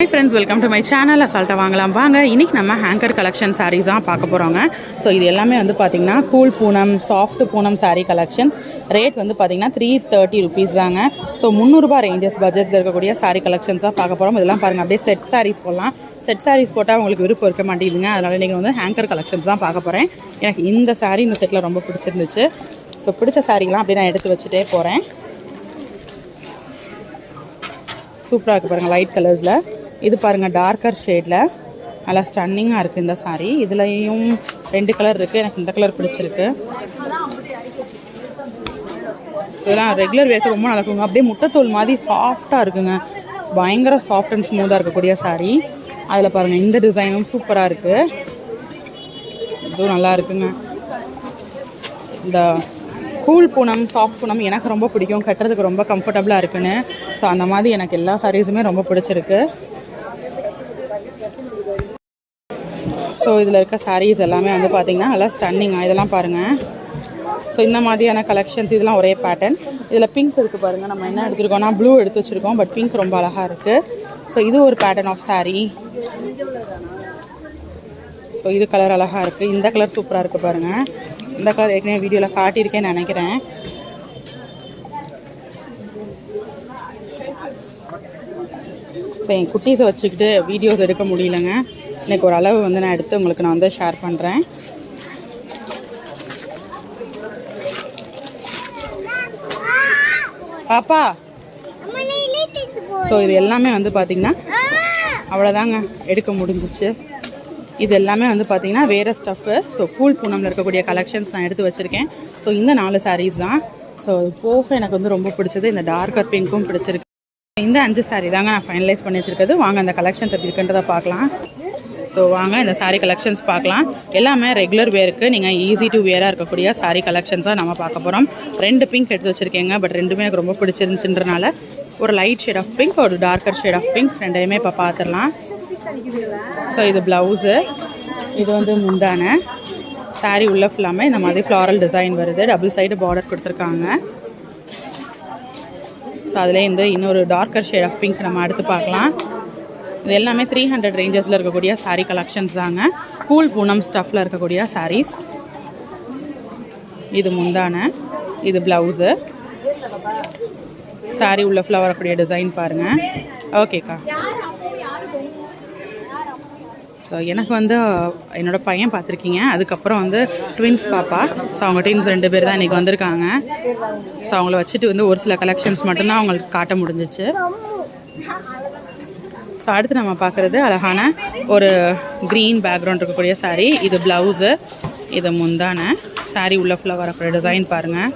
Hi friends welcome to my channel அசால்ட்டாக வாங்கலாம். வாங்க இன்றைக்கி நம்ம ஹேங்கர் கலெக்ஷன் சாரீஸ் தான் பார்க்க போகிறோங்க ஸோ இது எல்லாமே வந்து பார்த்திங்கன்னா cool Poonam soft Poonam sari collections rate வந்து பார்த்திங்கன்னா த்ரீ தேர்ட்டி ருபீஸ் தாங்க. ஸோ முந்நூறுபா ரேஞ்சஸ் பட்ஜெட்டில் இருக்கக்கூடிய சாரீ கலெக்ஷன்ஸ் தான் பார்க்க போகிறோம் இதெல்லாம் பாருங்கள் அப்படியே செட் சாரீஸ் போடலாம். செட் சாரீஸ் போட்டால் உங்களுக்கு விருப்பம் இருக்க மாட்டேங்குதுங்க. அதனால் நீங்கள் வந்து ஹேங்கர் கலெக்ஷன்ஸ் தான் பார்க்க போகிறேன் எனக்கு இந்த சாரீ இந்த செட்டில் ரொம்ப பிடிச்சிருந்துச்சு. ஸோ பிடிச்ச சாரீலாம் அப்படியே நான் எடுத்து வச்சுட்டே போகிறேன் சூப்பராக இருக்குது பாருங்கள் லைட் கலர்ஸில் இது பாருங்கள் டார்க்கர் ஷேடில் நல்லா ஸ்டன்னிங்காக இருக்குது இந்த சாரீ இதுலேயும் ரெண்டு கலர் இருக்குது எனக்கு இந்த கலர் பிடிச்சிருக்கு. ஸோ இதெல்லாம் ரெகுலர் வேர்க்கு ரொம்ப நல்லா இருக்குங்க. அப்படியே முட்டைத்தோல் மாதிரி சாஃப்டாக இருக்குங்க. பயங்கர சாஃப்ட் அண்ட் ஸ்மூத்தாக இருக்கக்கூடிய சாரீ அதில் பாருங்கள் இந்த டிசைனும் சூப்பராக இருக்குது இதுவும் நல்லா இருக்குங்க. இந்த கூல் பூனம் சாஃப்ட் பூனம் எனக்கு ரொம்ப பிடிக்கும். கட்டுறதுக்கு ரொம்ப கம்ஃபர்டபுளாக இருக்குன்னு. ஸோ அந்த மாதிரி எனக்கு எல்லா சாரீஸுமே ரொம்ப பிடிச்சிருக்கு. ஸோ இதில் இருக்க சாரீஸ் எல்லாமே வந்து பார்த்திங்கன்னா நல்லா ஸ்டன்னிங்காக இதெல்லாம் பாருங்கள் ஸோ இந்த மாதிரியான கலெக்ஷன்ஸ் இதெல்லாம் ஒரே பேட்டர்ன் இதில் பிங்க் இருக்குது பாருங்கள் நம்ம என்ன எடுத்துருக்கோம்னா ப்ளூ எடுத்து வச்சுருக்கோம். பட் பிங்க் ரொம்ப அழகாக இருக்குது ஸோ இது ஒரு பேட்டர்ன் ஆஃப் சாரீ ஸோ இது கலர் அழகாக இருக்குது இந்த கலர் சூப்பராக இருக்குது பாருங்கள் இந்த கலர் ஏற்கனவே வீடியோவில் காட்டியிருக்கேன்னு நினைக்கிறேன். ஸோ என் குட்டீஸை வச்சுக்கிட்டு வீடியோஸ் எடுக்க முடியலங்க. எனக்கு ஒரு அளவு வந்து நான் எடுத்து உங்களுக்கு நான் வந்து ஷேர் பண்ணுறேன் பாப்பா. ஸோ இது எல்லாமே வந்து பார்த்திங்கன்னா அவ்வளோதாங்க எடுக்க முடிஞ்சிச்சு. இது எல்லாமே வந்து பார்த்தீங்கன்னா வேறு ஸ்டஃப்பு ஸோ கூல் பூனமில் இருக்கக்கூடிய கலெக்ஷன்ஸ் நான் எடுத்து வச்சுருக்கேன். ஸோ இந்த நாலு சாரீஸ் தான். ஸோ போக எனக்கு வந்து ரொம்ப பிடிச்சது இந்த டார்க்கர் பிங்க்கும் பிடிச்சிருக்கு. இந்த அஞ்சு saree தாங்க நான் ஃபைனலைஸ் பண்ணி வச்சுருக்கிறது. வாங்க அந்த கலெக்ஷன்ஸ் எப்படி இருக்குன்றதை பார்க்கலாம். ஸோ வாங்க இந்த சாரீ கலெக்ஷன்ஸ் பார்க்கலாம். எல்லாமே ரெகுலர் வேருக்கு நீங்கள் ஈஸி டு வேராக இருக்கக்கூடிய saree கலெக்ஷன்ஸாக நம்ம பார்க்க போகிறோம் ரெண்டு பிங்க் எடுத்து வச்சுருக்கேங்க பட் ரெண்டுமே எனக்கு ரொம்ப பிடிச்சிருந்துச்சுன்றனால ஒரு லைட் ஷேட் ஆஃப் பிங்க் ஒரு டார்க்கர் ஷேட் ஆஃப் பிங்க் ரெண்டையுமே இப்போ பார்த்துடலாம் ஸோ இது ப்ளவுஸு இது வந்து முந்தான. சாரீ உள்ள ஃபுல்லாமே இந்த மாதிரி ஃப்ளாரல் டிசைன் வருது. டபுள் சைடு பார்டர் கொடுத்துருக்காங்க. ஸோ அதுலேருந்து இந்த இன்னொரு டார்க்கர் ஷேட் ஆஃப் பிங்க் நம்ம அடுத்து பார்க்கலாம். இது எல்லாமே த்ரீ ஹண்ட்ரட் ரேஞ்சஸில் இருக்கக்கூடிய சாரீ கலெக்ஷன்ஸ் தாங்க. கூல் பூனம் ஸ்டஃப்பில் இருக்கக்கூடிய சாரீஸ் இது முந்தான. இது ப்ளவுஸு saree உள்ள ஃப்ளவர் அப்படியே டிசைன் பாருங்கள் ஓகேக்கா ஸோ எனக்கு வந்து என்னோட பையன் பார்த்துருக்கீங்க. அதுக்கப்புறம் வந்து ட்வின்ஸ் பாப்பா. ஸோ அவங்க ட்வின்ஸ் ரெண்டு பேர் தான் இன்றைக்கி வந்திருக்காங்க. ஸோ அவங்கள வச்சுட்டு வந்து ஒரு சில கலெக்ஷன்ஸ் மட்டும்தான் அவங்களுக்கு காட்ட முடிஞ்சிச்சு. ஸோ அடுத்து நம்ம பார்க்குறது அழகான ஒரு க்ரீன் பேக்ரவுண்ட் இருக்கக்கூடிய சாரீ இது ப்ளவுஸு இது முந்தான. சாரீ உள்ள ஃபுல்லாக வரக்கூடிய டிசைன் பாருங்கள்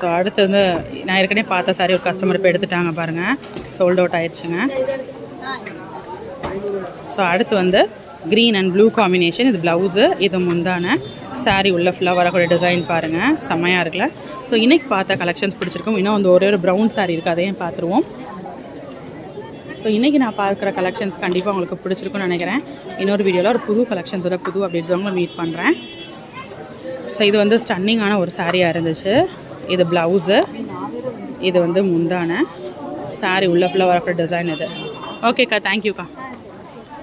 ஸோ அடுத்து வந்து நான் ஏற்கனவே பார்த்த சாரி ஒரு கஸ்டமர் இப்போ எடுத்துட்டாங்க பாருங்கள் சோல்ட் அவுட் ஆயிடுச்சுங்க. ஸோ அடுத்து வந்து க்ரீன் அண்ட் ப்ளூ காம்பினேஷன் இது ப்ளவுஸு இது முந்தான. சாரீ உள்ள ஃபுல்லாக வரக்கூடிய டிசைன் பாருங்கள் செம்மையாக இருக்குல்ல. ஸோ இன்றைக்கி பார்த்த கலெக்ஷன்ஸ் பிடிச்சிருக்கும். இன்னும் வந்து ஒரே ஒரு ப்ரௌன் சாரீ இருக்குது அதையும் பார்த்துருவோம். ஸோ இன்றைக்கி நான் பார்க்குற கலெக்ஷன்ஸ் கண்டிப்பாக உங்களுக்கு பிடிச்சிருக்கும்னு நினைக்கிறேன். இன்னொரு வீடியோவில் ஒரு புது கலெக்ஷன்ஸோட புது அப்டேட்ஸ் உங்களை மீட் பண்ணுறேன் ஸோ இது வந்து ஸ்டன்னிங்கான ஒரு சாரியாக இருந்துச்சு. இது ப்ளவுஸு இது வந்து முந்தான. சாரி உள்ள ஃபுல்லாக வரக்கூடிய டிசைன் இது. ஓகேக்கா தேங்க்யூக்கா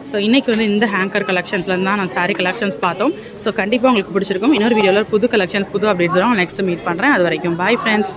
ஸோ இன்றைக்கி வந்து இந்த ஹேங்கர் கலெக்ஷன்ஸ்லேருந்து தான் நான் சாரி கலெக்ஷன்ஸ் பார்த்தோம். ஸோ கண்டிப்பாக உங்களுக்கு பிடிச்சிருக்கும். இன்னொரு வீடியோவில் புது கலெக்ஷன்ஸ் புது அப்டேட்ஸ் நெக்ஸ்ட் மீட் பண்ணுறேன் அது வரைக்கும். Bye friends